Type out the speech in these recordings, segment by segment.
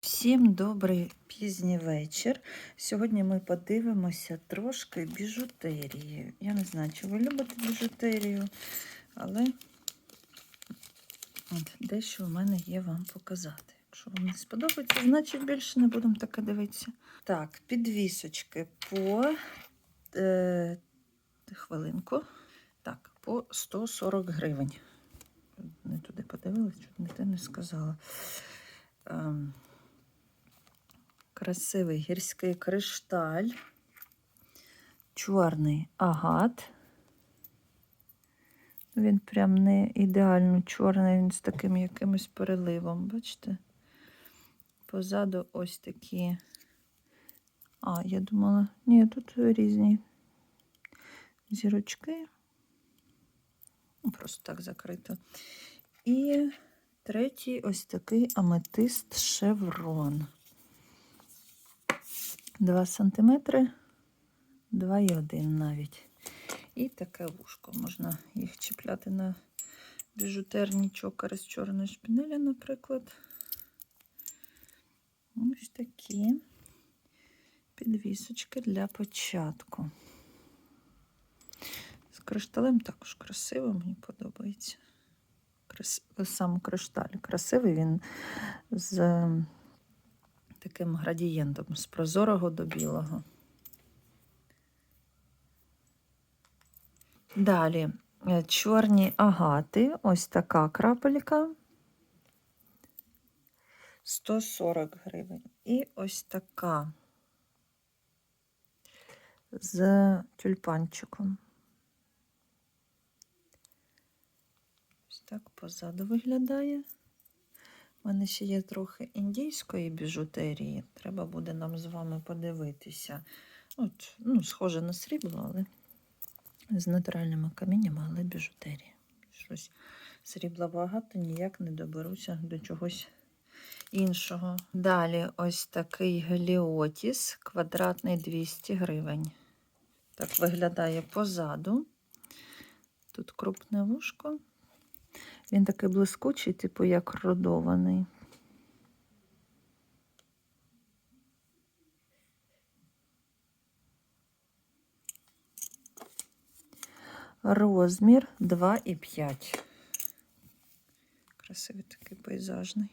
Всім добрий пізній вечір. Сьогодні ми подивимося трошки біжутерії. Я не знаю, чи ви любите біжутерію, але от, дещо у мене є вам показати. Якщо вам не сподобається, значить більше не будемо таке дивитися. Так, підвісочки по е, хвилинку. Так, по 140 гривень. Не туди подивилась, чуть не те не сказала. Ем, красивий гірський кришталь, чорний агат. Він прям не ідеально чорний, він з таким якимось переливом, бачите? Позаду ось такі. А, я думала, ні, тут різні зірочки. Просто так закрито. І третій ось такий аметист шеврон. 2 сантиметри, 2,1 навіть. І таке вушко. Можна їх чіпляти на біжутерні чокери з чорної шпінелі, наприклад. Ось такі підвісочки для початку. З кришталем також красиво, мені подобається. Крас... Сам кришталь красивий, він з таким градієнтом з прозорого до білого. Далі чорні агати, ось така крапелька. 140 гривень. І ось така з тюльпанчиком. Ось так позаду виглядає. У мене ще є трохи індійської біжутерії. Треба буде нам з вами подивитися. От, ну, Схоже на срібло, але з натуральними каміннями, але біжутерія. Щось срібла багато, ніяк не доберуся до чогось іншого. Далі ось такий геліотіс, квадратний 200 гривень. Так виглядає позаду. Тут крупне вушко. Він такий блискучий, типу як родований. Розмір 2,5. Красивий такий пейзажний.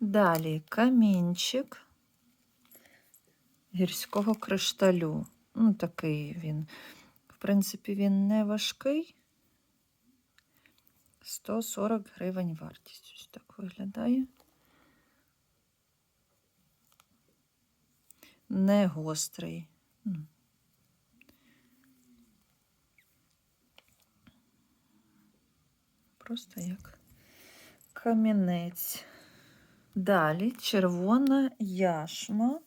Далі камінчик гірського кришталю. Ну, такий він. Принципі, він не важкий. 140 гривень вартість. Ось так виглядає. Не гострий. Просто як камінець. Далі червона яшма.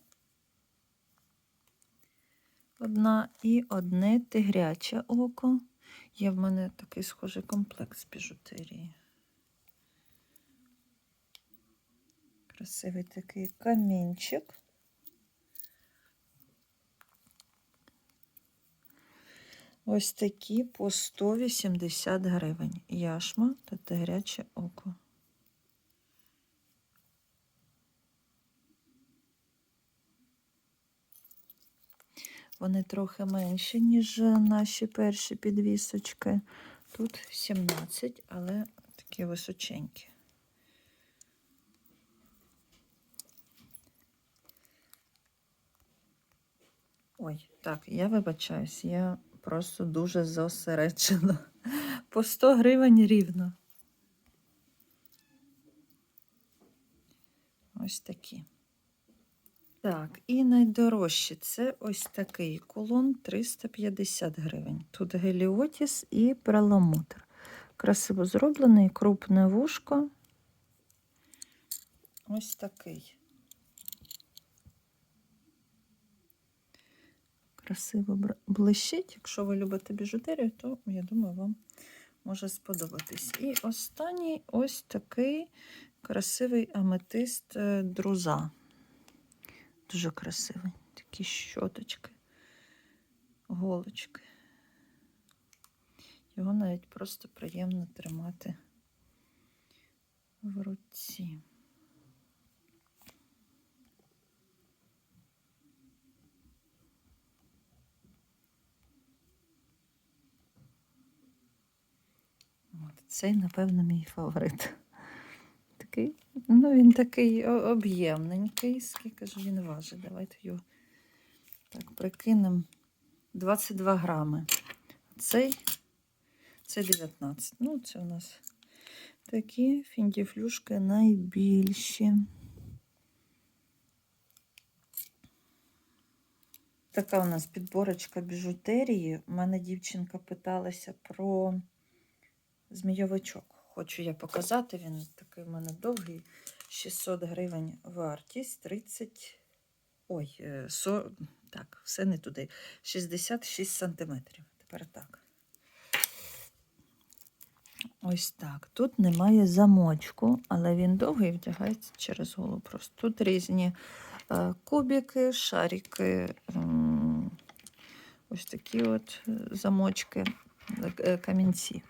Одна і одне тигряче око. Є в мене такий схожий комплекс біжутерії. Красивий такий камінчик. Ось такі по 180 гривень. Яшма та тигряче око. Вони трохи менші, ніж наші перші підвісочки. Тут 17, але такі височенькі. Ой, так, я вибачаюсь, я просто дуже зосереджена. По 100 гривень рівно. Ось такі. Так, і найдорожче це ось такий кулон 350 гривень. Тут геліотіс і перламутр. Красиво зроблений, крупне вушко. Ось такий. Красиво блищить. Якщо ви любите біжутерію, то, я думаю, вам може сподобатись. І останній ось такий красивий аметист е, друза. Дуже красивий. Такі щоточки, голочки. Його навіть просто приємно тримати ці. От, цей, напевно, мій фаворит. Такий, ну він такий об'ємненький. Скільки ж він важить? Давайте його так прикинемо. 22 грами. Цей, це 19. Ну, це у нас такі фіндіфлюшки найбільші. Така у нас підборочка біжутерії. У мене дівчинка питалася про змійовичок. Хочу я показати. Він такий у мене довгий. 600 гривень вартість, 30. Ой, е, 40... так, все не туди. 66 сантиметрів. Тепер так. Ось так. Тут немає замочку, але він довгий вдягається через голову. Просто тут різні е, кубики, шарики, ось такі от е, замочки, е, камінці.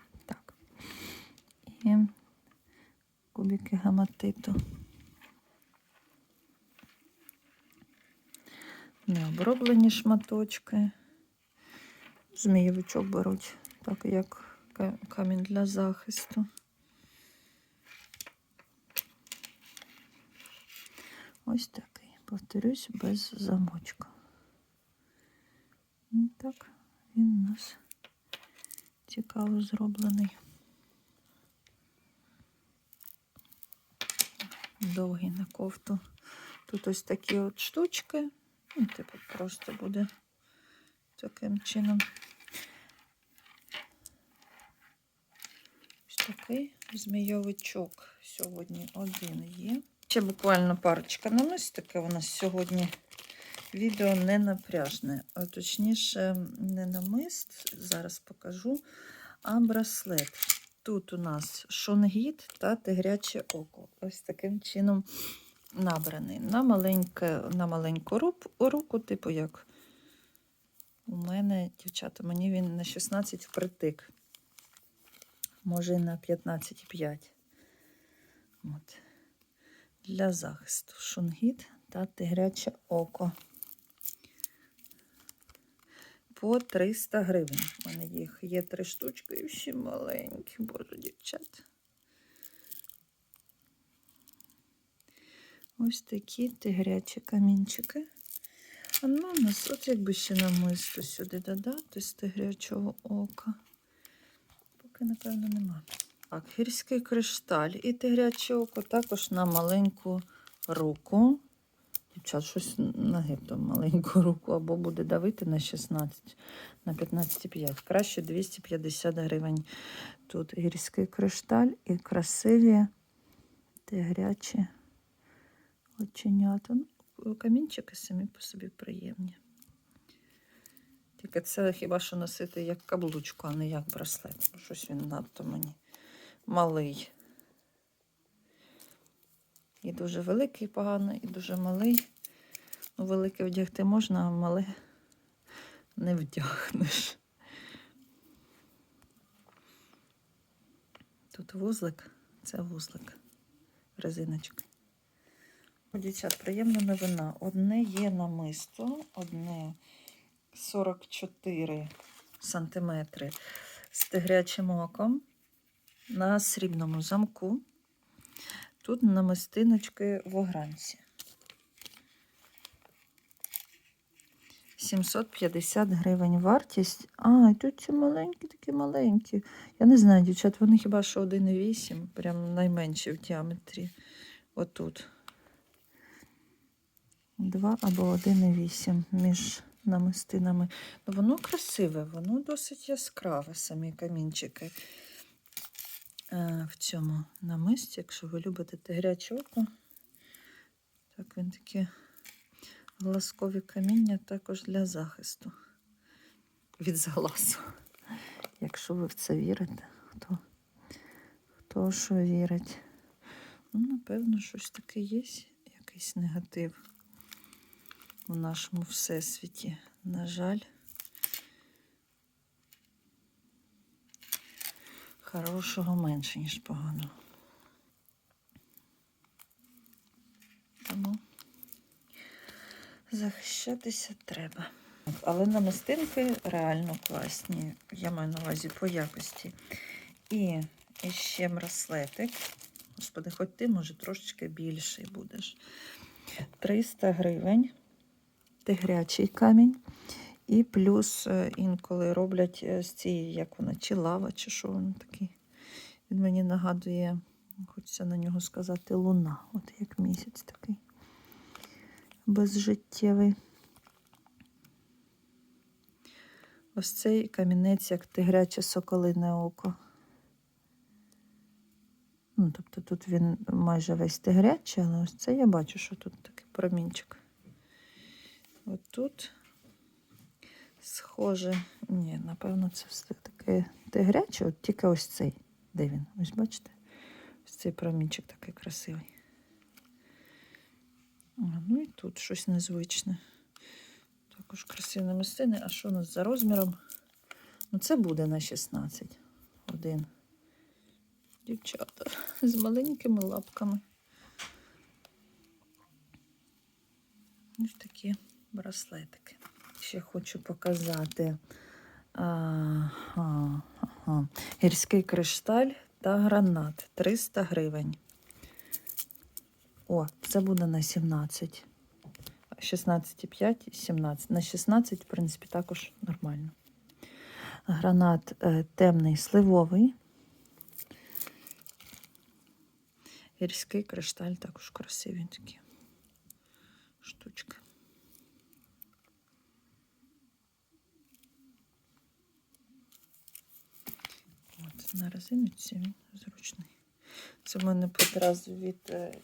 І кубики гематиту. Необроблені шматочки. Змієвичок беруть, так як камінь для захисту. Ось такий, повторюсь, без замочка. І так він у нас цікаво зроблений. Довгий на кофту. Тут ось такі от штучки. Ну, типу, просто буде таким чином. Ось такий змійовичок сьогодні один є. Ще буквально парочка намистика. У нас сьогодні відео не напряжне, точніше, не намист, зараз покажу, а браслет. Тут у нас шонгіт та тигряче око. Ось таким чином набраний. На, маленьке, на маленьку руку, типу як у мене, дівчата, мені він на 16 впритик. Може, і на 15,5. От. Для захисту шунгіт та тигряче око. По 300 гривень. У мене їх є три штучки і всі маленькі, боже, дівчат. Ось такі тигрячі камінчики. А ну, у нас от якби ще намисто сюди додати з тигрячого ока. Поки, напевно, нема. Так, гірський кришталь і тигряче око також на маленьку руку. Дівчат, щось на гетто маленьку руку, або буде давити на 16, на 15,5. Краще 250 гривень. Тут гірський кришталь і красиві тигрячі оченята. Ну, камінчики самі по собі приємні. Тільки це хіба що носити як каблучку, а не як браслет. Щось він надто мені малий. І дуже великий погано, і дуже малий. Ну, великий вдягти можна, а мале не вдягнеш. Тут вузлик, це вузлик, резиночка. У дівчат приємна новина. Одне є намисто, одне 44 сантиметри з тигрячим оком на срібному замку. Тут намистиночки в огранці. 750 гривень вартість. А, і тут ці маленькі, такі маленькі. Я не знаю, дівчат, вони хіба що 1,8, прям найменші в діаметрі. Отут. 2 або 1,8 між намистинами. Ну, воно красиве, воно досить яскраве, самі камінчики в цьому намисті, якщо ви любите тигряче око. Так, він такі глазкові каміння також для захисту від зглазу. Якщо ви в це вірите, хто, хто що вірить. Ну, напевно, щось таке є, якийсь негатив у нашому всесвіті. На жаль, хорошого менше, ніж поганого. Тому захищатися треба. Але намистинки реально класні, я маю на увазі по якості. І ще браслетик. Господи, хоч ти, може, трошечки більший будеш. 300 гривень. Тигрячий камінь. І плюс е, інколи роблять е, з цієї, як вона, чи лава, чи що воно такий. Він мені нагадує, хочеться на нього сказати, луна. От як місяць такий. Безжиттєвий. Ось цей камінець, як тигряче соколине око. Ну, тобто тут він майже весь тигрячий, але ось це я бачу, що тут такий промінчик. От тут схоже, ні, напевно, це все таке тигряче, от тільки ось цей. Де він? Ось бачите? Ось цей промінчик такий красивий. А, ну і тут щось незвичне. Також красиві намистини. А що у нас за розміром? Ну, це буде на 16. Один. Дівчата з маленькими лапками. Ось такі браслетики. Ще хочу показати ага, ага. гірський кришталь та гранат 300 гривень. О, це буде на 17. 16,5, 17. На 16, в принципі, також нормально. Гранат е, темний сливовий. Гірський кришталь також красиві такі штучки. От, на резиночці він зручний. Це в мене одразу від, е,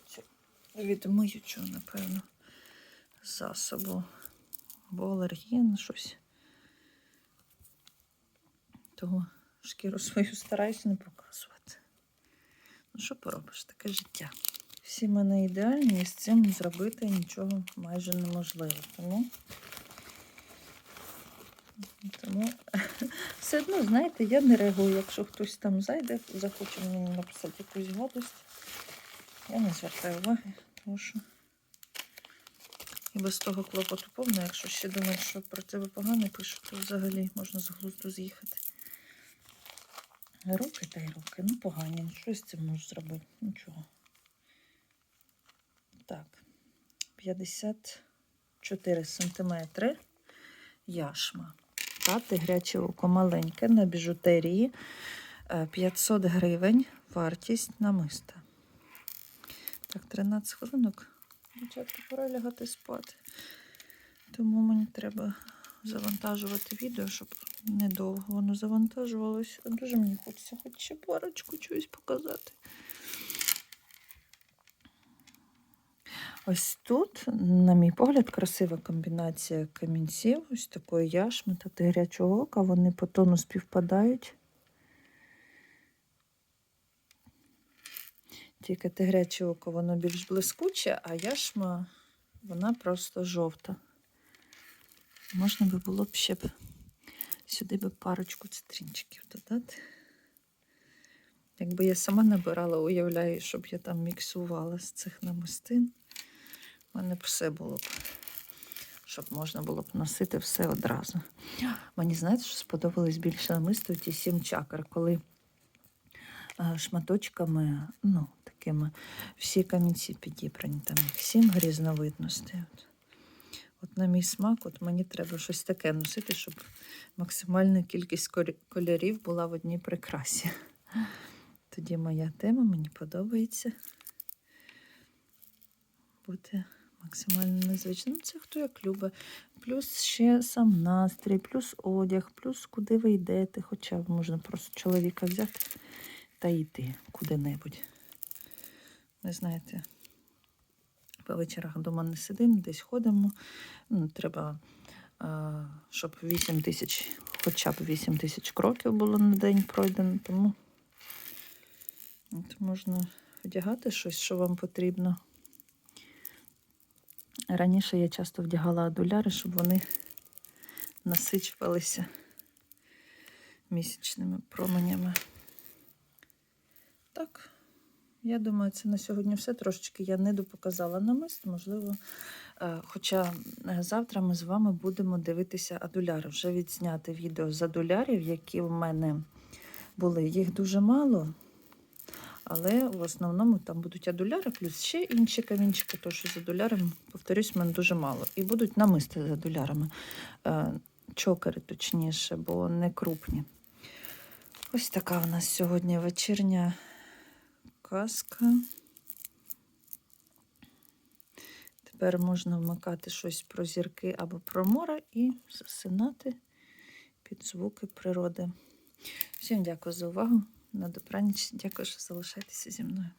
від миючого, напевно, засобу. Або алергін, щось. Того шкіру свою стараюся не показувати. Ну, що поробиш, таке життя. Всі мене ідеальні, і з цим зробити нічого майже неможливо. Тому, тому все одно, знаєте, я не реагую, якщо хтось там зайде, захоче мені написати якусь гадость. Я не звертаю уваги, тому що і без того клопоту повно, якщо ще думають, що про тебе погано пишуть, то взагалі можна з глузду з'їхати. Руки та й руки, ну погані, що з цим можеш зробити? Нічого. Так, 54 сантиметри яшма. Та тигряче око маленьке на біжутерії. Е, 500 гривень вартість намиста. Так, 13 хвилинок. Дівчатка, пора лягати спати. Тому мені треба завантажувати відео, щоб недовго воно завантажувалося. Дуже мені хочеться хоч ще парочку чогось показати. Ось тут, на мій погляд, красива комбінація камінців, ось такої яшми та тигрячого ока. Вони по тону співпадають. Тільки тигряче око воно більш блискуче, а яшма вона просто жовта. Можна би було б ще б сюди би парочку цитринчиків додати. Якби я сама набирала, уявляю, щоб я там міксувала з цих намистин, у мене б все було б, щоб можна було б носити все одразу. Мені знаєте, що сподобалось більше намисто ті сім чакр, коли е, шматочками, ну, такими, всі камінці підібрані, там їх сім різновидностей. От. От на мій смак, от мені треба щось таке носити, щоб максимальна кількість кольорів була в одній прикрасі. Тоді моя тема мені подобається бути максимально незвичним. Ну, це хто як любить. Плюс ще сам настрій, плюс одяг, плюс куди ви йдете. Хоча б можна просто чоловіка взяти та йти куди-небудь. Ви знаєте, по вечорах вдома не сидимо, десь ходимо. Ну, треба, щоб 8 тисяч, хоча б 8 тисяч кроків було на день пройдено, тому от можна вдягати щось, що вам потрібно. Раніше я часто вдягала адуляри, щоб вони насичувалися місячними променями. Так, Я думаю, це на сьогодні все. Трошечки я не допоказала намист, можливо. е, Хоча е, завтра ми з вами будемо дивитися адуляри. Вже відзняти відео з адулярів, які в мене були. Їх дуже мало, але в основному там будуть адуляри, плюс ще інші камінчики, тож з адулярами, повторюсь, в мене дуже мало. І будуть намисти з адулярами. Е, Чокери, точніше, бо не крупні. Ось така в нас сьогодні вечірня казка. Тепер можна вмикати щось про зірки або про море і засинати під звуки природи. Всім дякую за увагу. На добраніч. Дякую, що залишаєтеся зі мною.